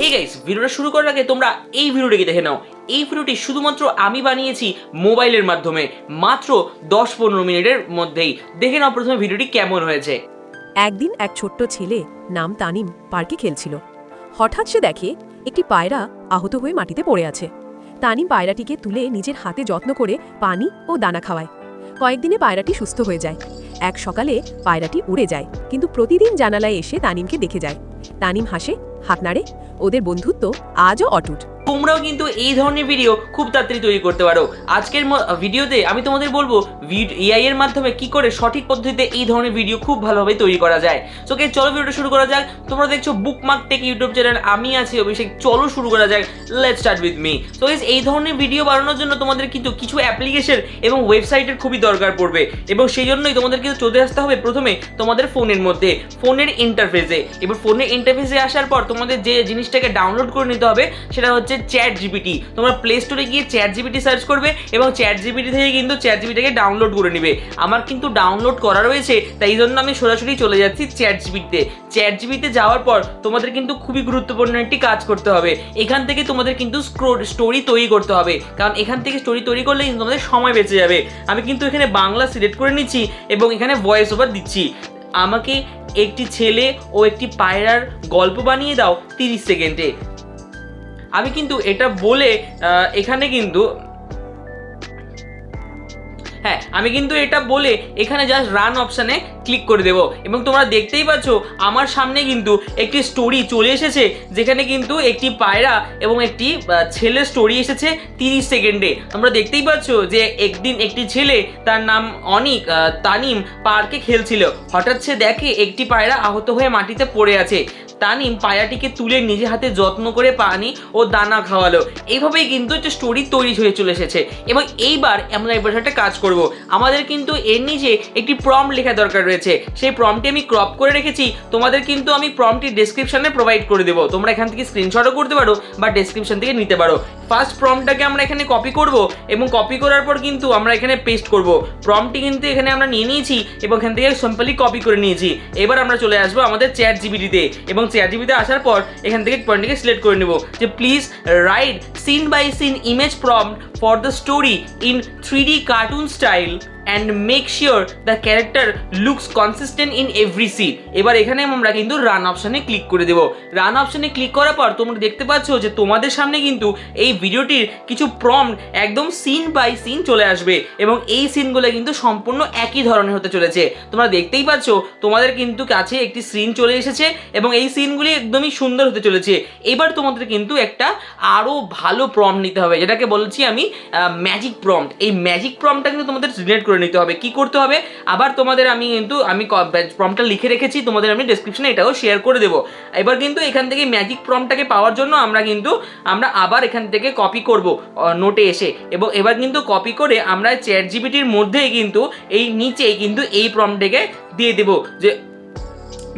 Hey guys ভিডিওটা শুরু করার আগে তোমরা এই ভিডিওটাকে দেখে নাও। এই ভিডিওটি শুধুমাত্র আমি বানিয়েছি মোবাইলের মাধ্যমে। মাত্র দশ পনেরো মিনিটের মধ্যেই। দেখে নাও প্রথমে ভিডিওটি কেমন হয়েছে। একদিন এক ছোট্ট ছেলে নাম তানিম পার্কে খেলছিল। হঠাৎ সে দেখে একটি পায়রা আহত হয়ে মাটিতে পড়ে আছে। তানিম পায়রাটিকে তুলে নিজের হাতে যত্ন করে পানি ও দানা খাওয়ায়। কয়েকদিনে পায়রাটি সুস্থ হয়ে যায়। এক সকালে পায়রাটি উড়ে যায়, কিন্তু প্রতিদিন জানালায় এসে তানিমকে দেখে যায়। তানিম হাসে হাত নাড়ে ওদের বন্ধুত্ব আজও অটুট। তোমরাও কিন্তু এই ধরনের ভিডিও খুব তাড়াতাড়ি তৈরি করতে পারো। আজকের ভিডিওতে আমি তোমাদের বলব এআই এর মাধ্যমে কি করে সঠিক পদ্ধতিতে এই ধরনের ভিডিও খুব ভালোভাবে তৈরি করা যায়। সো কে চলো ভিডিওটা শুরু করা যাক। তোমরা দেখছ বুকমার্ক টেক ইউটিউব চ্যানেল আমি আছি অভিষেক। চলো শুরু করা যাক। Let start with me guys এই ধরনের ভিডিও বানানোর জন্য তোমাদের কিন্তু কিছু অ্যাপ্লিকেশন এবং ওয়েবসাইটের খুবই দরকার পড়বে। এবং সেই জন্যই তোমাদের কিন্তু চলে আসতে হবে প্রথমে তোমাদের ফোনের মধ্যে ফোনের ইন্টারফেসে এবার ফোনের ইন্টারফেসে আসার পর তোমাদের যে জিনিসটাকে ডাউনলোড করে নিতে হবে, সেটা হচ্ছে চ্যাট জিপিটি তোমরা প্লে স্টোরে গিয়ে চ্যাট জিপিটি সার্চ করবে এবং চ্যাট জিপিটি থেকে কিন্তু চ্যাট জিপিটিকে ডাউনলোড করে নেবে। আমার কিন্তু ডাউনলোড করা রয়েছে, তাই জন্য আমি সরাসরি চলে যাচ্ছি চ্যাট জিপিটিতে চ্যাট জিপিতে যাওয়ার পর তোমাদের কিন্তু খুবই গুরুত্বপূর্ণ একটি কাজ করতে হবে। এখান থেকে তোমাদের কিন্তু স্টোরি তৈরি করতে হবে। কারণ এখান থেকে স্টোরি তৈরি করলে কিন্তু তোমাদের সময় বেঁচে যাবে। আমি কিন্তু এখানে বাংলা সিলেক্ট করে নিচ্ছি এবং এখানে ভয়েস ওভার দিচ্ছি। আমাকে একটি ছেলে ও একটি পায়রার গল্প বানিয়ে দাও তিরিশ সেকেন্ডে। আমি কিন্তু এটা বলে এখানে কিন্তু হ্যাঁ আমি কিন্তু এটা বলে এখানে জাস্ট রান অপশানে ক্লিক করে দেবো। এবং তোমরা দেখতেই পাচ্ছ, আমার সামনে কিন্তু একটি স্টোরি চলে এসেছে, যেখানে কিন্তু একটি পায়রা এবং একটি ছেলের স্টোরি এসেছে তিরিশ সেকেন্ডে তোমরা দেখতেই পাচ্ছ যে একদিন একটি ছেলে তার নাম অনিক তানিম পার্কে খেলছিল। হঠাৎ সে দেখে একটি পায়রা আহত হয়ে মাটিতে পড়ে আছে। তানিম পায়াটিকে তুলে নিজে হাতে যত্ন করে পানি ও দানা খাওয়ালো। এইভাবেই কিন্তু একটা স্টোরি তৈরি হয়ে চলে এসেছে। এবং এইবার আমরা এবার একটা কাজ করব। আমাদের কিন্তু এর নিচে একটি প্রম লেখা দরকার রয়েছে। সেই প্রমটি আমি ক্রপ করে রেখেছি। তোমাদের কিন্তু আমি প্রমটি ডেসক্রিপশনে প্রোভাইড করে দেবো। তোমরা এখান থেকে স্ক্রিনশটও করতে পারো বা ডেসক্রিপশন থেকে নিতে পারো। ফার্স্ট প্রমটাকে আমরা এখানে কপি করব এবং কপি করার পর কিন্তু আমরা এখানে পেস্ট করব। প্রমটি কিন্তু এখানে আমরা নিয়ে নিয়েছি এবং এখান থেকে সিম্পলি কপি করে নিয়েছি। এবার আমরা চলে আসব আমাদের চ্যাট জিবিটিতে এবং জিবিতে আসার পর এখান থেকে পয়েন্টটিকে সিলেক্ট করে নেব। যে please write scene by scene image prompt for the story in three D cartoon style and make sure the character looks consistent in every scene এবার এখানে আমরা কিন্তু রান অপশানে ক্লিক করে দেবো। রান অপশানে ক্লিক করার পর তোমরা দেখতে পাচ্ছ যে তোমাদের সামনে কিন্তু এই ভিডিওটির কিছু প্রম্পট একদম সিন বাই সিন চলে আসবে এবং এই সিনগুলো কিন্তু সম্পূর্ণ একই ধরনের হতে চলেছে। তোমরা দেখতেই পাচ্ছ তোমাদের কিন্তু কাছে একটি সিন চলে এসেছে এবং এই সিনগুলি একদমই সুন্দর হতে চলেছে। এবার তোমাদের কিন্তু একটা আরও ভালো প্রম্পট নিতে হবে। যেটাকে বলছি আমি ম্যাজিক প্রম্পট এই ম্যাজিক প্রম্পটটা কিন্তু তোমাদের সিলেক্ট করে নিতে হবে, কি করতে হবে? আবার তোমাদের আমি কিন্তু, আমি প্রমটা লিখে রেখেছি, তোমাদের আমি ডেসক্রিপশনে এটাও শেয়ার করে দেবো। এবার কিন্তু এখান থেকে ম্যাজিক প্রমটাকে পাওয়ার জন্য আমরা কিন্তু, আমরা আবার এখান থেকে কপি করব নোটে এসে। এবং এবার কিন্তু কপি করে আমরা চ্যাট জিবিটির মধ্যেই কিন্তু, এই নিচেই কিন্তু এই প্রমটাকে দিয়ে দেবো যে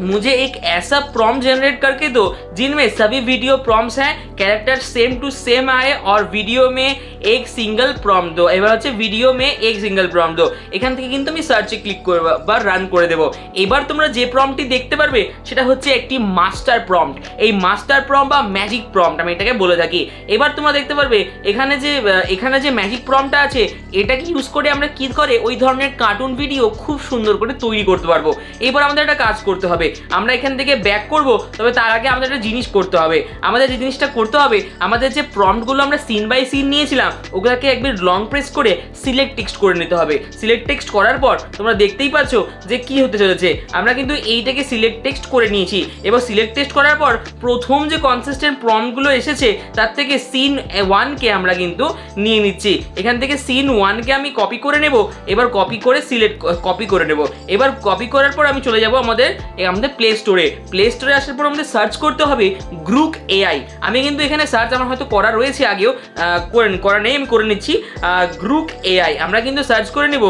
मुझे एक ऐसा प्रॉम्प्ट जनरेट करके दो जिनमें सभी वीडियो प्रॉम्प्ट्स हैं कैरेक्टर सेम टू सेम आए और वीडियो में एक সিঙ্গেল প্রম্পট দো এবার হচ্ছে ভিডিও মে এক সিঙ্গেল প্রম্পট দো এখান থেকে কিন্তু আমি সার্চে ক্লিক করবো বা রান করে দেবো এবার তোমরা যে প্রম্পটটি দেখতে পারবে সেটা হচ্ছে একটি মাস্টার প্রম্পট এই মাস্টার প্রম্পট বা ম্যাজিক প্রম্পট আমি এটাকে বলে থাকি এবার তোমরা দেখতে পারবে এখানে যে আহ, এখানে যে ম্যাজিক প্রম্পটটা আছে এটাকে ইউজ করে আমরা কি করে ওই ধরনের কার্টুন ভিডিও খুব সুন্দর করে তৈরি করতে পারবো এবার আমাদের একটা কাজ করতে হবে আমরা এখান থেকে ব্যাক করব, তবে তার আগে আমাদের একটা জিনিস করতে হবে। আমাদের যে জিনিসটা করতে হবে, আমাদের যে প্রম্পটগুলো আমরা সিন বাই সিন নিয়েছিলাম, ওগুলোকে একবার লং প্রেস করে সিলেক্ট টেক্সট করে নিতে হবে। সিলেক্ট টেক্সট করার পর তোমরা দেখতেই পাচ্ছ যে কি হতে চলেছে। আমরা কিন্তু এইটাকে সিলেক্ট টেক্সট করে নিয়েছি। এবার সিলেক্ট টেক্সট করার পর প্রথম যে কনসিস্টেন্ট প্রম্পটগুলো এসেছে, তার থেকে সিন ওয়ানকে আমরা কিন্তু নিয়ে নিচ্ছি। এখান থেকে সিন ওয়ানকে আমি কপি করে নেব, এবার কপি করে সিলেক্ট কপি করে নেব। এবার কপি করার পর আমি চলে যাব আমাদের আমাদের প্লে স্টোরে প্লে স্টোরে আসার পর আমাদের সার্চ করতে হবে গ্রুক এআই আমি কিন্তু এখানে সার্চ আমার হয়তো করা রয়েছে আগেও করে করা নেই, আমি করে নিচ্ছি। গ্রুক এআই আমরা কিন্তু সার্চ করে নেব।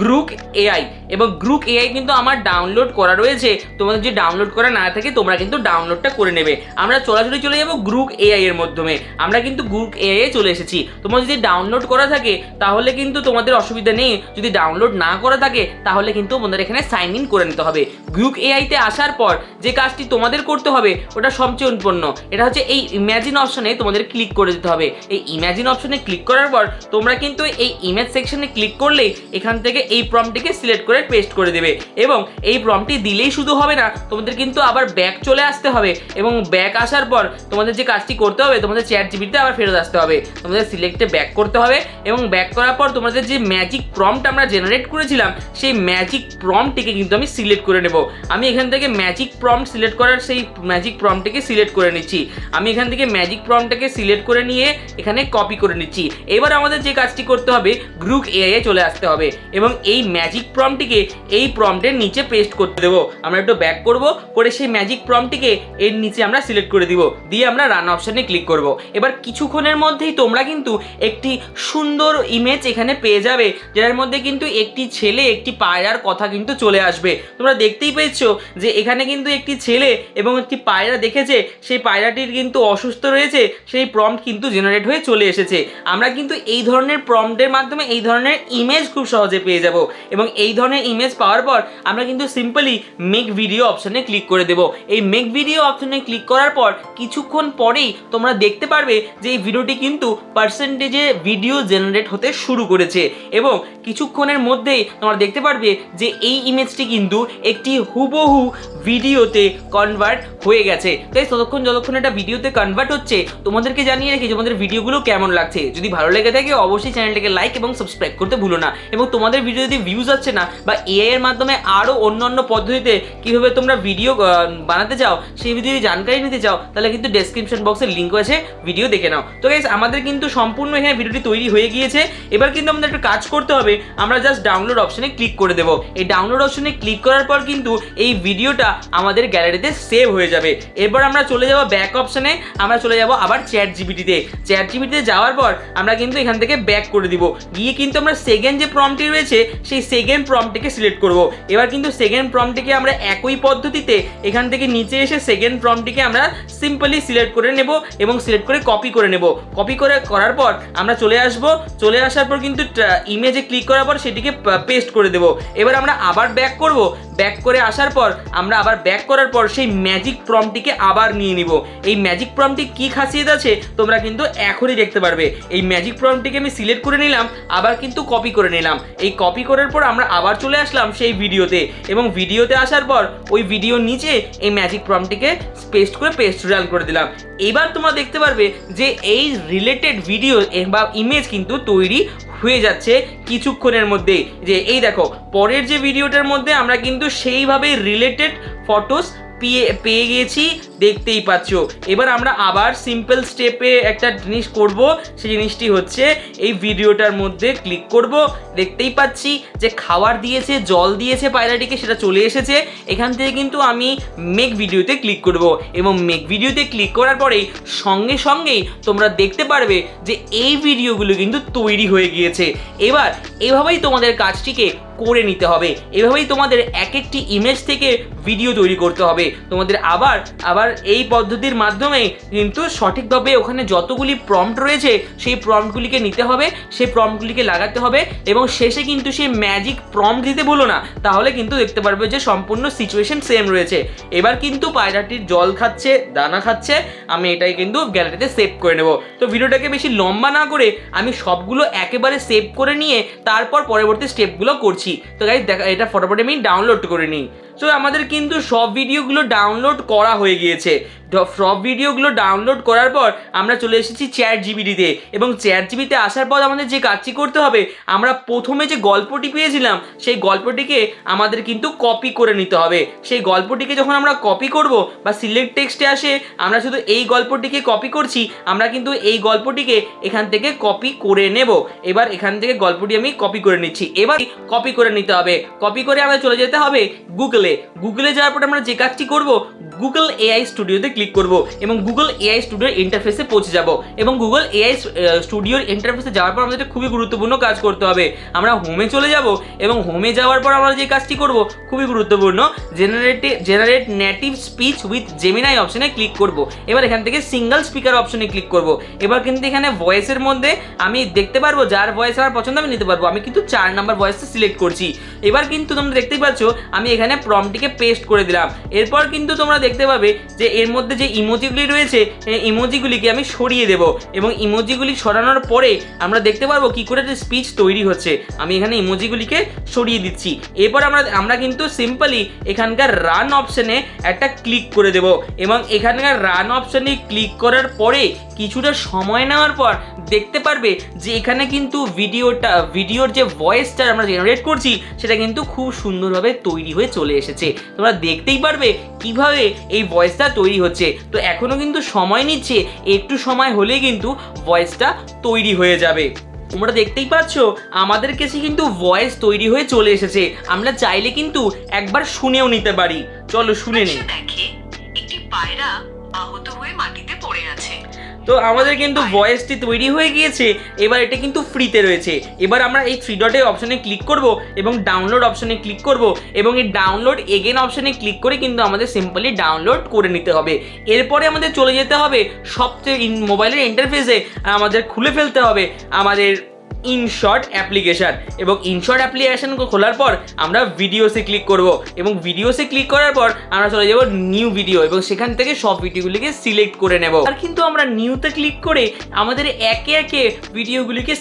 গ্রুক এআই এবং গ্রুপ এআই কিন্তু আমার ডাউনলোড করা রয়েছে। তোমাদের যদি ডাউনলোড করা না থাকে, তোমরা কিন্তু ডাউনলোডটা করে নেবে। আমরা চলাচলি চলে যাব গ্রুপ এআই এর মাধ্যমে। আমরা কিন্তু গ্রুপ এআই এ চলে এসেছি। তোমার যদি ডাউনলোড করা থাকে, তাহলে কিন্তু তোমাদের অসুবিধা নেই। যদি ডাউনলোড না করা থাকে, তাহলে কিন্তু তোমাদের এখানে সাইন ইন করে নিতে হবে। গ্রুপ এআইতে আসার পর যে কাজটি তোমাদের করতে হবে, ওটা সবচেয়ে উৎপন্ন এটা হচ্ছে এই ইম্যাজিন অপশনে তোমাদের ক্লিক করে দিতে হবে। এই ইম্যাজিন অপশনে ক্লিক করার পর তোমরা কিন্তু এই ইমেজ সেকশনে ক্লিক করলেই এখান থেকে এই প্রমটিকে সিলেক্ট করে পেস্ট করে দেবে। এবং এই প্রমটি দিলেই শুধু হবে না, তোমাদের কিন্তু আবার ব্যাক চলে আসতে হবে। এবং ব্যাক আসার পর তোমাদের যে কাজটি করতে হবে, তোমাদের চ্যাট জিবিতে আবার ফেরত আসতে হবে। তোমাদের সিলেক্টে ব্যাক করতে হবে এবং ব্যাক করার পর তোমাদের যে ম্যাজিক প্রম্পট আমরা জেনারেট করেছিলাম, সেই ম্যাজিক প্রম্পটিকে কিন্তু আমি সিলেক্ট করে নেব। আমি এখান থেকে ম্যাজিক প্রম্পট সিলেক্ট করার সেই ম্যাজিক প্রম্পটিকে সিলেক্ট করে নিচ্ছি। আমি এখান থেকে ম্যাজিক প্রম্পটটাকে সিলেক্ট করে নিয়ে এখানে কপি করে নিচ্ছি। এবার আমাদের যে কাজটি করতে হবে গ্রুপ এআই চলে আসতে হবে। এবং এই ম্যাজিক প্রম্পটিকে এই প্রম্পটের নিচে পেস্ট করতে দেবো। আমরা একটু ব্যাক করব, করে সেই ম্যাজিক প্রম্পটিকে এর নিচে আমরা সিলেক্ট করে দিব। দিয়ে আমরা রান অপশানে ক্লিক করব। এবার কিছুক্ষণের মধ্যেই তোমরা কিন্তু একটি সুন্দর ইমেজ এখানে পেয়ে যাবে, যার মধ্যে কিন্তু একটি ছেলে, একটি পায়রার কথা কিন্তু চলে আসবে। তোমরা দেখতেই পেয়েছ যে এখানে কিন্তু একটি ছেলে এবং একটি পায়রা দেখেছে, সেই পায়রাটির কিন্তু অসুস্থ রয়েছে, সেই প্রম্পট কিন্তু জেনারেট হয়ে চলে এসেছে। আমরা কিন্তু এই ধরনের প্রম্পটের মাধ্যমে এই ধরনের ইমেজ খুব সহজে পেয়ে যাব এবং এই ধরনের ইমেজ পাওয়ার পর আমরা কিন্তু সিম্পলি মেক ভিডিও অপশনে ক্লিক করে দেব। এই মেক ভিডিও অপশনে ক্লিক করার পর কিছুক্ষণ পরেই তোমরা দেখতে পারবে যে এই ভিডিওটি কিন্তু পার্সেন্টেজে ভিডিও জেনারেট হতে শুরু করেছে এবং কিছুক্ষণের মধ্যেই তোমরা দেখতে পারবে যে এই ইমেজটি কিন্তু একটি হুবহু ভিডিওতে কনভার্ট হয়ে গেছে। তাই ততক্ষণ যতক্ষণ এটা ভিডিওতে কনভার্ট হচ্ছে, তোমাদেরকে জানিয়ে রেখে তোমাদের ভিডিওগুলো কেমন লাগছে। যদি ভালো লেগে থাকে, অবশ্যই চ্যানেলটাকে লাইক এবং সাবস্ক্রাইব করতে ভুলো না। এবং তোমাদের ভিডিও যদি ভিউজ আসছে না বা এআই এর মাধ্যমে আরও অন্য অন্য পদ্ধতিতে কীভাবে তোমরা ভিডিও বানাতে চাও, সেই ভিডিও জানকারি নিতে চাও, তাহলে কিন্তু ডেসক্রিপশন বক্সের লিঙ্ক আছে ভিডিও দেখে নাও। তো গাইজ আমাদের কিন্তু সম্পূর্ণ এখানে ভিডিওটি তৈরি হয়ে গিয়েছে। এবার কিন্তু আমাদের একটা কাজ করতে হবে, আমরা জাস্ট ডাউনলোড অপশনে ক্লিক করে দেবো। এই ডাউনলোড অপশনে ক্লিক করার পর কিন্তু এই ভিডিওটা আমাদের গ্যালারিতে সেভ হয়ে যাবে। এরপর আমরা চলে যাব ব্যাক অপশনে আমরা চলে যাব আবার চ্যাট জিবিটিতে চ্যাট জিবিটিতে যাওয়ার পর আমরা কিন্তু এখান থেকে ব্যাক করে দিব। গিয়ে কিন্তু আমরা সেকেন্ড যে প্রম্পটি রয়েছে, সেই সেকেন্ড প্রম্পটিকে সিলেক্ট করব। এবার কিন্তু সেকেন্ড প্রম্পটিকে আমরা একই পদ্ধতিতে এখান থেকে নিচে এসে সেকেন্ড প্রম্পটিকে আমরা সিম্পলি সিলেক্ট করে নেব এবং সিলেক্ট করে কপি করে নেব। কপি করে, করার পর আমরা চলে আসব। চলে আসার পর কিন্তু ইমেজে ক্লিক করার পর সেটিকে পেস্ট করে দেব। এবার আমরা আবার ব্যাক করব। ব্যাক করে আসার পর, আমরা আবার ব্যাক করার পর সেই ম্যাজিক প্রমটিকে আবার নিয়ে নিব। এই ম্যাজিক প্রমটি কি খাসিয়ত আছে, তোমরা কিন্তু এখনই দেখতে পারবে। এই ম্যাজিক প্রমটিকে আমি সিলেক্ট করে নিলাম, আবার কিন্তু কপি করে নিলাম। এই কপি করার পর আমরা আবার চলে আসলাম সেই ভিডিওতে এবং ভিডিওতে আসার পর, ওই ভিডিওর নিচে এই ম্যাজিক প্রমটিকে পেস্ট করে পেস্ট রান করে দিলাম। এবার তোমরা দেখতে পারবে যে এই রিলেটেড ভিডিও বা ইমেজ কিন্তু তৈরি হয়ে যাচ্ছে কিছুক্ষণের মধ্যেই। যে এই দেখো, পরের যে ভিডিওটার মধ্যে আমরা কিন্তু সেইভাবে রিলেটেড ফটোস পেয়ে পেয়ে গিয়েছি, দেখতেই পাচ্ছ। এবার আমরা আবার সিম্পল স্টেপে একটা জিনিস করব, সেই জিনিসটি হচ্ছে এই ভিডিওটার মধ্যে ক্লিক করব। দেখতেই পাচ্ছি যে খাবার দিয়েছে, জল দিয়েছে পায়রাটিকে, সেটা চলে এসেছে। এখান থেকে কিন্তু আমি মেক ভিডিওতে ক্লিক করব এবং মেক ভিডিওতে ক্লিক করার পরেই সঙ্গে সঙ্গেই তোমরা দেখতে পারবে যে এই ভিডিওগুলো কিন্তু তৈরি হয়ে গিয়েছে। এবার এভাবেই তোমাদের কাজটিকে করে নিতে হবে। এভাবেই তোমাদের এক একটি ইমেজ থেকে ভিডিও তৈরি করতে হবে। তোমাদের আবার আবার এই পদ্ধতির মাধ্যমে কিন্তু সঠিকভাবে ওখানে যতগুলি প্রম্পট রয়েছে, সেই প্রম্পটগুলিকে নিতে হবে, সেই প্রম্পটগুলিকে লাগাতে হবে এবং শেষে কিন্তু সেই ম্যাজিক প্রম্পট দিতে বলো না। তাহলে কিন্তু দেখতে পারবে যে সম্পূর্ণ সিচুয়েশন সেম রয়েছে। এবার কিন্তু পায়রাটির জল খাচ্ছে, দানা খাচ্ছে, আমি এটাই কিন্তু গ্যালারিতে সেভ করে নেব। তো ভিডিওটাকে বেশি লম্বা না করে আমি সবগুলো একেবারে সেভ করে নিয়ে তারপর পরবর্তী স্টেপগুলো করছি। তো গাইজ দেখা, এটা ফটোফট আমি ডাউনলোড করে নিই। সো আমাদের কিন্তু সব ভিডিওগুলো ডাউনলোড করা হয়ে গিয়েছে। সব ভিডিওগুলো ডাউনলোড করার পর আমরা চলে এসেছি চ্যাট জিবিটিতে এবং চ্যাট জিবিতে আসার পর আমাদের যে কাজটি করতে হবে, আমরা প্রথমে যে গল্পটি পেয়েছিলাম, সেই গল্পটিকে আমাদের কিন্তু কপি করে নিতে হবে। সেই গল্পটিকে যখন আমরা কপি করব বা সিলেক্ট টেক্সটে আসে, আমরা শুধু এই গল্পটিকে কপি করছি, আমরা কিন্তু এই গল্পটিকে এখান থেকে কপি করে নেব। এবার এখান থেকে গল্পটি আমি কপি করে নিচ্ছি। এবার কপি করে নিতে হবে। কপি করে আমাদের চলে যেতে হবে গুগলে গুগলে যাওয়ার পর আমরা যে কাজটি করব গুগল এআই স্টুডিওতে ক্লিক করব এবং গুগল এআই স্টুডিওর ইন্টারফেসে পৌঁছে যাব। এবং গুগল এআই স্টুডিওর ইন্টারফেসে যাওয়ার পর আমাদের খুবই গুরুত্বপূর্ণ কাজ করতে হবে। আমরা হোমে চলে যাব এবং হোমে যাওয়ার পর আমরা যে কাজটি করব, খুবই গুরুত্বপূর্ণ জেনারেটে generate native speech with Gemini অপশনে ক্লিক করব। এবার এখান থেকে সিঙ্গেল স্পিকার অপশনে ক্লিক করব। এবার কিন্তু এখানে ভয়েসের মধ্যে আমি দেখতে পারব, যার ভয়েস আমার পছন্দ আমি নিতে পারব। আমি কিন্তু চার নাম্বার ভয়েসটা সিলেক্ট করছি। এবার কিন্তু তোমরা দেখতেই পাচ্ছ, আমি এখানে প্রমটিকে পেস্ট করে দিলাম। এরপর কিন্তু তোমরা দেখতে পাবে যে এর মধ্যে যে ইমোজিগুলি রয়েছে ইমোজিগুলিকে আমি সরিয়ে দেব। এবং ইমোজিগুলি সরানোর পরে আমরা দেখতে পারব কি করে যে স্পিচ তৈরি হচ্ছে। আমি এখানে ইমোজিগুলিকে সরিয়ে দিচ্ছি। এরপর আমরা আমরা কিন্তু সিম্পলি এখানকার রান অপশানে একটা ক্লিক করে দেব। এবং এখানকার রান অপশানে ক্লিক করার পরে কিছুটা সময় নেওয়ার পর দেখতে পারবে যে এখানে কিন্তু ভিডিওটা ভিডিওর যে ভয়েসটা আমরা জেনারেট করছি সেটা কিন্তু খুব সুন্দরভাবে তৈরি হয়ে চলে এসেছে। তোমরা দেখতেই পারবে কীভাবে এই ভয়েসটা তৈরি হচ্ছে। তো এখনও কিন্তু সময় নিচ্ছে একটু সময় হলেই কিন্তু ভয়েসটা তৈরি হয়ে যাবে। তোমরা দেখতেই পাচ্ছ আমাদের কাছে কিন্তু ভয়েস তৈরি হয়ে চলে এসেছে। আমরা চাইলে কিন্তু একবার শুনেও নিতে পারি। চলো শুনে নিই। দেখে একটি পায়রা আহত হয়ে মাটিতে পড়ে আছে। তো আমাদের কিন্তু ভয়েসটি তৈরি হয়ে গিয়েছে এবার এটা কিন্তু ফ্রিতে রয়েছে। এবার আমরা এই থ্রি ডটের অপশনে ক্লিক করব এবং ডাউনলোড অপশনে ক্লিক করব এবং এই ডাউনলোড এগেন অপশনে ক্লিক করে কিন্তু আমাদের সিম্পলি ডাউনলোড করে নিতে হবে। এরপরে আমাদের চলে যেতে হবে সবচেয়ে মোবাইলের ইন্টারফেসে আমাদের খুলে ফেলতে হবে আমাদের ইনশর্ট অ্যাপ্লিকেশান এবং ইনশর্ট অ্যাপ্লিকেশান খোলার পর আমরা ভিডিওসে ক্লিক করব। এবং ভিডিওসে ক্লিক করার পর আমরা চলে যাব নিউ ভিডিও এবং সেখান থেকে সব ভিডিওগুলিকে সিলেক্ট করে নেব। আর কিন্তু আমরা নিউতে ক্লিক করে আমাদের একে একে ভিডিওগুলিকে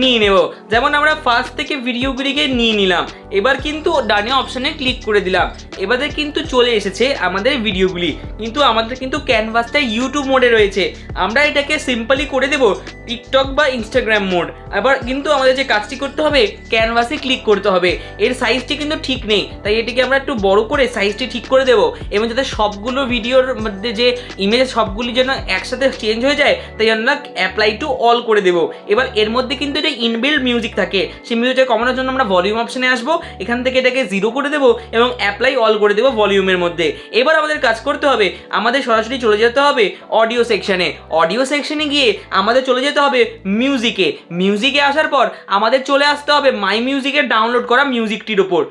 নিয়ে নেব। যেমন আমরা ফার্স্ট থেকে ভিডিওগুলিকে নিয়ে নিলাম। এবার কিন্তু ডানে অপশানে ক্লিক করে দিলাম। এবারে কিন্তু চলে এসেছে আমাদের ভিডিওগুলি কিন্তু আমাদের কিন্তু ক্যানভাসটা ইউটিউব মোডে রয়েছে। আমরা এটাকে সিম্পলি করে দেব। টিকটক বা ইনস্টাগ্রাম মোড আবার কিন্তু আমাদের যে কাজটি করতে হবে ক্যানভাসে ক্লিক করতে হবে। এর সাইজটি কিন্তু ঠিক নেই, তাই এটিকে আমরা একটু বড় করে সাইজটি ঠিক করে দেবো। এবং যাতে সবগুলো ভিডিওর মধ্যে যে ইমেজ সবগুলি যেন একসাথে চেঞ্জ হয়ে যায়, তাই আমরা অ্যাপ্লাই টু অল করে দেবো। এবার এর মধ্যে কিন্তু যে ইনবিল্ড মিউজিক থাকে। সেই মিউজিকটা কমানোর জন্য আমরা ভলিউম অপশানে আসব। এখান থেকে এটাকে জিরো করে দেবো এবং অ্যাপ্লাই অল করে দেবো ভলিউমের মধ্যে। এবার আমাদের কাজ করতে হবে, আমাদের সরাসরি চলে যেতে হবে অডিও সেকশানে অডিও সেকশানে গিয়ে আমাদের চলে যেতে হবে মিউজিকে মিউজিকে আসার পর আমাদের চলে আসতে হবে মাই মিউজিকের ডাউনলোড করা মিউজিকটির ওপর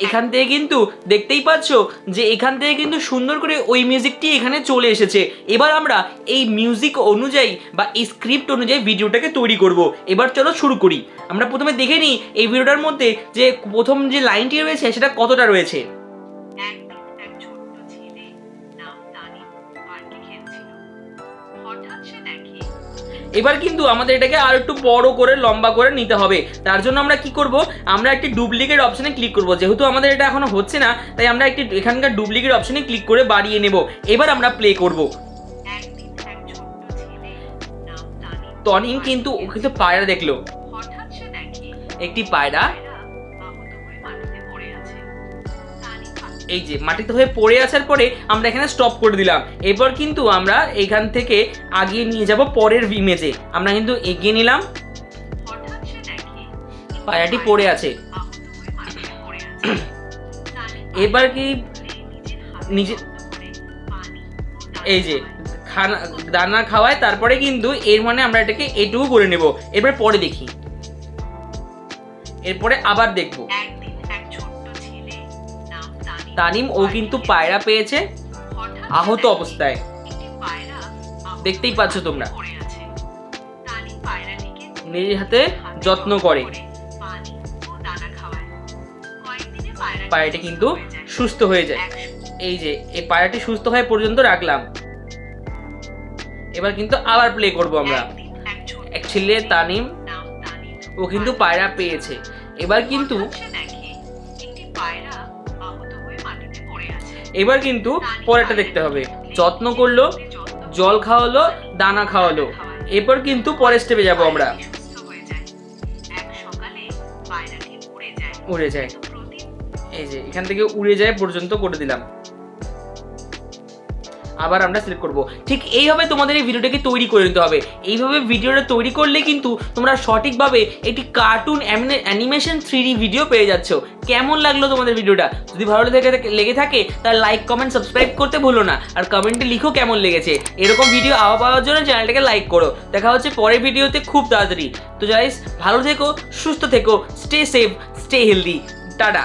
এখান থেকে কিন্তু দেখতেই পাচ্ছ যে এখান থেকে কিন্তু সুন্দর করে ওই মিউজিকটি এখানে চলে এসেছে। এবার আমরা এই মিউজিক অনুযায়ী বা এই স্ক্রিপ্ট অনুযায়ী ভিডিওটাকে তৈরি করব। এবার চলো শুরু করি। আমরা প্রথমে দেখে নিই এই ভিডিওটার মধ্যে যে প্রথম যে লাইনটি রয়েছে সেটা কতটা রয়েছে। এবার কিন্তু আমাদের এটাকে আর একটু বড় করে লম্বা করে নিতে হবে। তার জন্য আমরা কি করব? আমরা একটি ডুপ্লিকেট অপশনে ক্লিক করব। যেহেতু আমাদের এটা এখনও হচ্ছে না তাই আমরা একটি এখানকার ডুপ্লিকেট অপশনে ক্লিক করে বাড়িয়ে নেব। এবার আমরা প্লে করব। টনিং কিন্তু ও কিন্তু পায়রা দেখল। হঠাৎ সে দেখে। একটি পায়রা। এই যে মাটিতে হয়ে পড়ে আসার পরে আমরা এখানে স্টপ করে দিলাম। এরপর কিন্তু আমরা এখান থেকে আগিয়ে নিয়ে যাব পরের ইমেজে আমরা কিন্তু এগিয়ে নিলাম। পায়রাটি পড়ে আছে। এবার কি নিজে- এই যে খানা দানা খাওয়ায়, তারপরে কিন্তু এর মানে আমরা এটাকে এটুকু করে নেব। এবার পরে দেখি। এরপরে আবার দেখব। তানিম ও কিন্তু পায়রা পেয়েছে। আহত অবস্থায়। দেখতেই পাচ্ছ তোমরা। নিজের হাতে যত্ন করে। পায়রাটি কিন্তু সুস্থ হয়ে যায়। এই যে, এই পায়রাটি সুস্থ হয়ে পর্যন্ত রাখলাম। এবার কিন্তু আবার প্লে করব আমরা। এক ছেলে তানিম ও কিন্তু পায়রা পেয়েছে। এবার কিন্তু পায়রা এবার কিন্তু পরেরটা দেখতে হবে। যত্ন করল, জল খাওয়ালো, দানা খাওয়ালো। এরপর কিন্তু পরের স্টেপে যাব আমরা। উড়ে যায়। এই যে, এখান থেকে উড়ে যায় পর্যন্ত করে দিলাম। আবার আমরা সিলেক্ট করব। ঠিক এইভাবে তোমাদের এই ভিডিওটাকে তৈরি করে নিতে হবে। এইভাবে ভিডিওটা তৈরি করলে কিন্তু তোমরা সঠিকভাবে একটি কার্টুন অ্যানিমেশন থ্রি ভিডিও পেয়ে যাচ্ছ। কেমন লাগল তোমাদের ভিডিওটা যদি ভালো লেগে লেগে থাকে, তাহলে লাইক কমেন্ট সাবস্ক্রাইব করতে ভুলো না। আর কমেন্টে লিখো কেমন লেগেছে। এরকম ভিডিও আবার পাওয়ার জন্য চ্যানেলটাকে লাইক করো। দেখা হচ্ছে পরের ভিডিওতে খুব তাড়াতাড়ি। তো গাইস ভালো থেকো, সুস্থ থেকো stay safe stay healthy tata.